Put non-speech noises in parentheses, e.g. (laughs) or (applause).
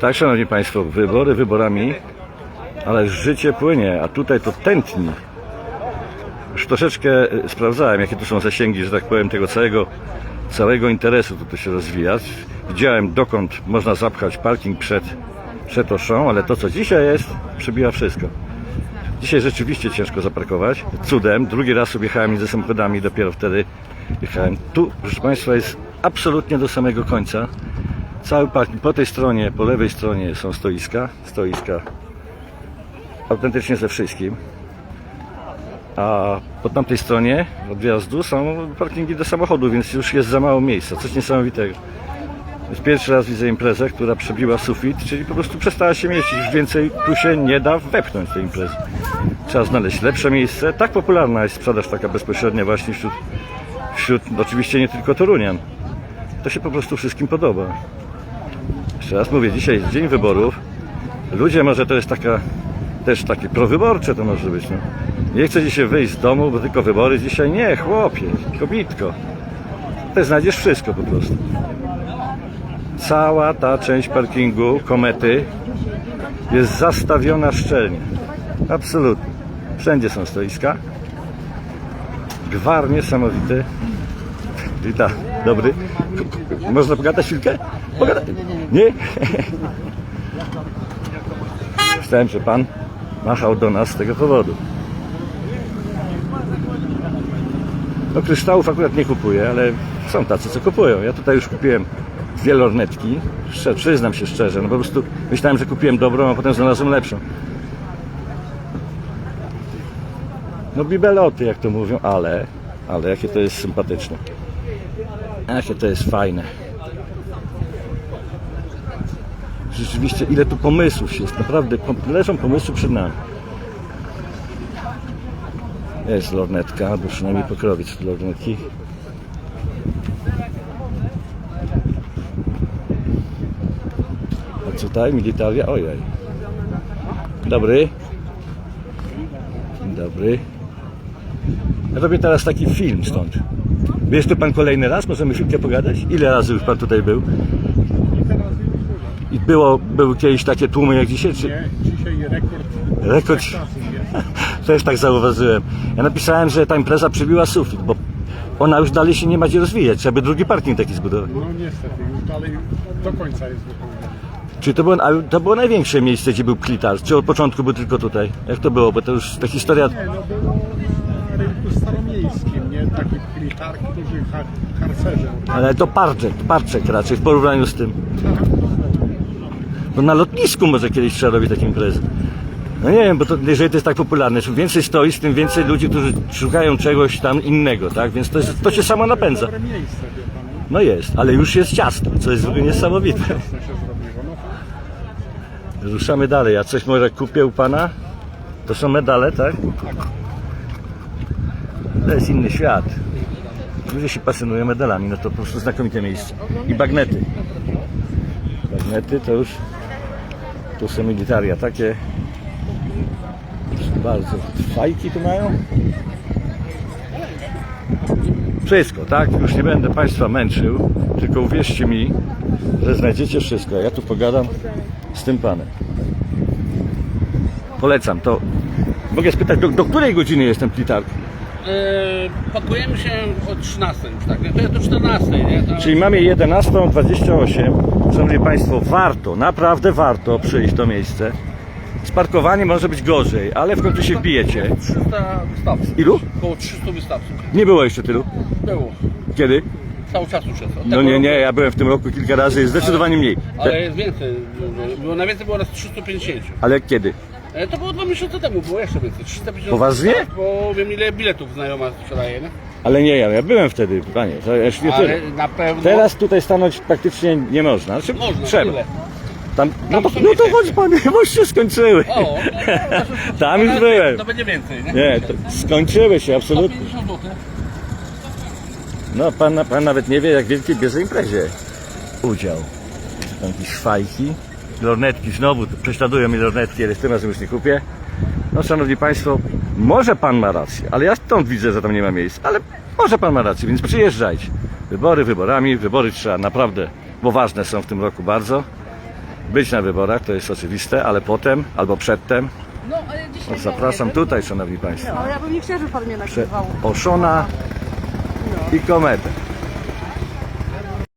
Tak, szanowni państwo, wybory wyborami, ale życie płynie, a tutaj to tętni. Już troszeczkę e, sprawdzałem, jakie tu są zasięgi, że tak powiem, tego całego, całego interesu, który się rozwija. Widziałem, dokąd można zapchać parking przed, przed Oszą, ale to, co dzisiaj jest, przebija wszystko. Dzisiaj rzeczywiście ciężko zaparkować. Cudem, drugi raz objechałem ze samochodami, dopiero wtedy jechałem. Tu, proszę Państwa, jest absolutnie do samego końca. Cały parking, po tej stronie, po lewej stronie są stoiska, stoiska autentycznie ze wszystkim. A po tamtej stronie od wjazdu są parkingi do samochodu, więc już jest za mało miejsca. Coś niesamowitego. Pierwszy raz widzę imprezę, która przebiła sufit, czyli po prostu przestała się mieścić. Już więcej tu się nie da wepchnąć tej imprezy. Trzeba znaleźć lepsze miejsce. Tak popularna jest sprzedaż taka bezpośrednia właśnie wśród, wśród oczywiście nie tylko Torunian. To się po prostu wszystkim podoba. Jeszcze raz mówię, dzisiaj jest dzień wyborów. Ludzie, może to jest taka, też takie prowyborcze to może być. No. Nie chce dzisiaj wyjść z domu, bo tylko wybory dzisiaj. Nie, chłopie, kobitko. Ty znajdziesz wszystko po prostu. Cała ta część parkingu komety jest zastawiona szczelnie. Absolutnie. Wszędzie są stoiska. Gwar niesamowity. (laughs) Wita, dobry. Można pogadać chwilkę? Pogadać. Nie? (laughs) Myślałem, że pan machał do nas z tego powodu. No kryształów akurat nie kupuję, ale są tacy, co kupują. Ja tutaj już kupiłem dwie lornetki. Przyznam się szczerze, no po prostu myślałem, że kupiłem dobrą, a potem znalazłem lepszą. No bibeloty, jak to mówią, ale, ale jakie to jest sympatyczne. Jakie to jest fajne. Rzeczywiście, ile tu pomysłów jest. Naprawdę, leżą pomysły przed nami. Jest lornetka, albo przynajmniej pokrowiec lornetki. A tutaj militaria, ojej. Dobry. Dobry. Robię teraz taki film stąd. Jest tu pan kolejny raz? Możemy chwilkę pogadać? Ile razy już pan tutaj był? I było, były kiedyś takie tłumy jak dzisiaj? Czy... Nie, dzisiaj rekord. Rekord. (laughs) Też tak zauważyłem. Ja napisałem, że ta impreza przebiła sufit, bo ona już dalej się nie ma gdzie rozwijać. Trzeba by drugi parking taki zbudować. No niestety, już dalej do końca jest wypełniony. Czy to było, a to było największe miejsce, gdzie był klitarz? Czy od początku był tylko tutaj? Jak to było? Bo to już ta historia... Nie, no było nie? Taki plitar, którzy har harcerze. Ale to parczek, parczek raczej w porównaniu z tym. No na lotnisku może kiedyś trzeba robić takie imprezy. No nie wiem, bo to, jeżeli to jest tak popularne, czym więcej stoi, z tym więcej ludzi, którzy szukają czegoś tam innego, tak? Więc to, jest, to się samo napędza. Pan. No jest, ale już jest ciasno, co jest w ogóle niesamowite. No Ruszamy dalej. A coś może kupię u pana? To są medale, tak? To jest inny świat. Ludzie się pasjonują medalami, no to po prostu znakomite miejsce. I bagnety. Bagnety to już tu są militaria takie. Bardzo. Fajki tu mają? Wszystko, tak? Już nie będę Państwa męczył, tylko uwierzcie mi, że znajdziecie wszystko. Ja tu pogadam z tym panem. Polecam to. Mogę spytać, do, do której godziny jest ten plitark? Yy, pakujemy się o 13 już, tak? To jest do 14, nie? To... Czyli mamy 11.28. Szanowni Państwo, warto, naprawdę warto przyjść to miejsce. Z parkowaniem może być gorzej, ale w końcu się wbijecie. 300 wystawców. Ilu? Około 300 wystawców. Nie było jeszcze tylu. Było. Kiedy? Cały czas. Od No nie, nie, ja byłem w tym roku kilka razy, jest zdecydowanie mniej. Ale jest więcej. Było, najwięcej było nas 350. Ale kiedy? E, To było dwa miesiące temu, było jeszcze więcej. 350 Poważnie? wystaw, Bo wiem ile biletów znajoma sprzedaje, nie? Ale nie ja, ja byłem wtedy, panie, to już nie tyle. Ale na pewno... Teraz tutaj stanąć praktycznie nie można. Znaczy, Można, trzeba. ile? Tam, no, to, są no to miejsca. chodź panie, bo już się skończyły. O, Tam już byłem. To będzie więcej, nie? Nie, to skończyły się absolutnie. 150 zł. No pan, pan nawet nie wie, jak wielkiej bierze imprezie udział. Tam jakieś fajki, lornetki znowu, prześladują mi lornetki, ale tym razem już nie kupię. No szanowni państwo, może pan ma rację, ale ja stąd widzę, że tam nie ma miejsc, ale może pan ma rację, więc przyjeżdżajcie. Wybory wyborami, wybory trzeba naprawdę bo ważne są w tym roku bardzo. Być na wyborach to jest oczywiste, ale potem albo przedtem No, ale dzisiaj no, zapraszam tutaj, szanowni państwo. Ale ja bym nie chciała, żeby pan mnie nagrywał. Oszona i Kometę.